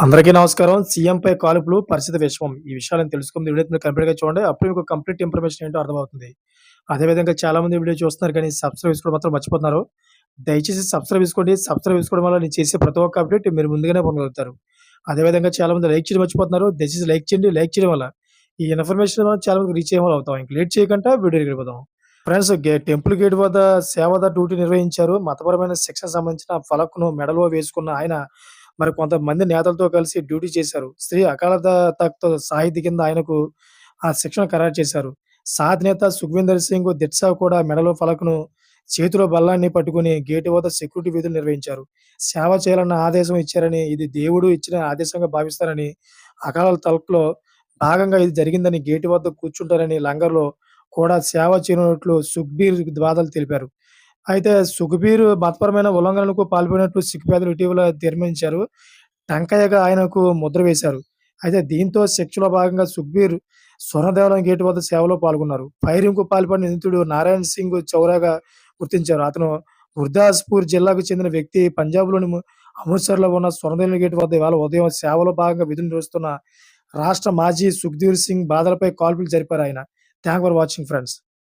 అందరికీ నమస్కారం. సీఎంపై కాల్పులు పరిస్థితి విషమం. ఈ విషయాలను తెలుసుకుంది వీడియో మీరు కంప్లీట్‌గా చూడండి. అప్పుడు మీకు కంప్లీట్ ఇన్ఫర్మేషన్ ఏంటో అర్థమవుతుంది. అదేవిధంగా చాలామంది వీడియో చూస్తున్నారు కానీ సబ్స్క్రైబ్ చేసుకోవడం మాత్రం మర్చిపోతున్నారు. దయచేసి సబ్స్క్రైబ్ చేసుకోండి. సబ్స్క్రైబ్ చేసుకోవడం వల్ల నేను చేసే ప్రతి ఒక్క అప్డేట్ మీరు ముందుగానే పొందగలుగుతారు. అదేవిధంగా చాలామంది లైక్ చేయడం మర్చిపోతున్నారు. దయచేసి లైక్ చేయండి. లైక్ చేయడం వల్ల ఈ ఇన్ఫర్మేషన్ చాలా మందికి రీచ్ అయ్యే వాళ్ళు అవుతాం. ఇంక లేట్ చేయకుండా వీడియో వెళ్ళిపోదాం. ఫ్రెండ్స్ గే టెంపుల్ గేట్ వద్ద సేవద డ్యూటీ నిర్వహించారు. మతపరమైన శిక్షకు సంబంధించిన ఫలక్‌ను మెడలో వేసుకున్న ఆయన మరి కొంతమంది నేతలతో కలిసి డ్యూటీ చేశారు. శ్రీ అకాల త తఖ్త్ సాహితీ కింద ఆయనకు ఆ శిక్షణ ఖరారు చేశారు. సాద్ నేత సుఖ్వీందర్ సింగ్ దిట్సా కూడా మెడలో ఫలకను చేతిలో బల్లాన్ని పట్టుకుని గేటు వద్ద సెక్యూరిటీ విధులు నిర్వహించారు. సేవ చేయాలన్న ఆదేశం ఇచ్చారని, ఇది దేవుడు ఇచ్చిన ఆదేశంగా భావిస్తారని, అకాల తలుపులో భాగంగా ఇది జరిగిందని, గేటు వద్ద కూర్చుంటారని లంగర్‌లో కూడా సేవ చేయనున్నట్లు సుఖ్బీర్ బాదల్ తెలిపారు. అయితే సుఖ్బీర్ మతపరమైన ఉల్లంఘనలకు పాల్పడినట్లు సిక్ పేదలు ఇటీవల నిర్మించారు టంకయ్యగా ఆయనకు ముద్ర వేశారు. అయితే దీంతో శిక్షలో భాగంగా సుఖ్బీర్ స్వర్ణదేవాలయం గేటు వద్ద సేవలో పాల్గొన్నారు. ఫైరింగ్‌కు పాల్పడిన నిందితుడు నారాయణ్ సింగ్ చౌరాగా గుర్తించారు. అతను గుర్దాస్పూర్ జిల్లాకు చెందిన వ్యక్తి. పంజాబ్‌లోని అమృత్‌సర్‌లో ఉన్న స్వర్ణదేవుని గేటు వద్ద ఇవాళ ఉదయం సేవలో భాగంగా విధులు నిర్వహిస్తున్న రాష్ట్ర మాజీ సుఖ్దీర్ సింగ్ బాధలపై కాల్పులు జరిపారు ఆయన థ్యాంక్ ఫర్ వాచింగ్ ఫ్రెండ్స్.